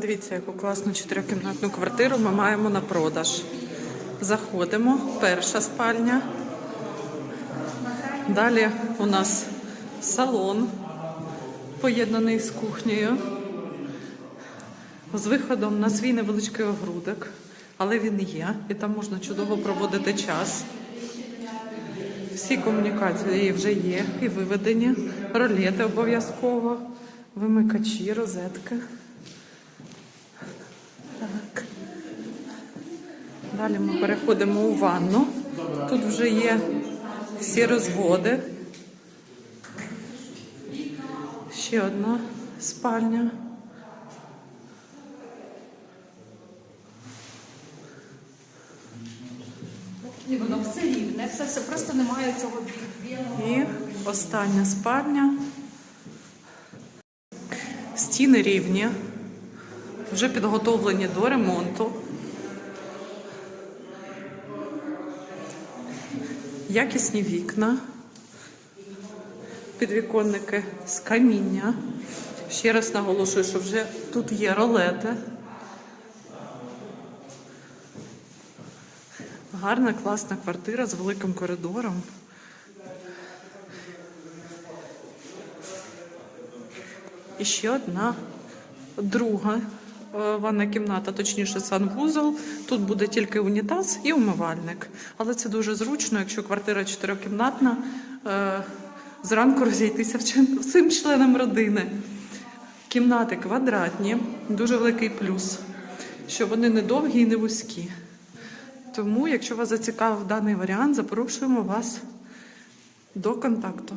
Дивіться, яку класну чотирикімнатну квартиру ми маємо на продаж. Заходимо, перша спальня. Далі у нас салон, поєднаний з кухнею, з виходом на свій невеличкий огрудок, але він є, і там можна чудово проводити час. Всі комунікації вже є і виведені, ролети обов'язково, вимикачі, розетки. Далі ми переходимо у ванну. Тут вже є всі розводи. Ще одна спальня. І воно все рівне, все, все просто немає цього білого. І остання спальня. Стіни рівні, вже підготовлені до ремонту. Якісні вікна, підвіконники з каміння. Ще раз наголошую, що вже тут є ролети. Гарна, класна квартира з великим коридором. І ще одна друга ванна кімната, точніше санвузол. Тут буде тільки унітаз і умивальник. Але це дуже зручно, якщо квартира чотирикімнатна, е, зранку розійтися всім членам родини. Кімнати квадратні, дуже великий плюс, що вони не довгі і не вузькі. Тому, якщо вас зацікавив даний варіант, запрошуємо вас до контакту.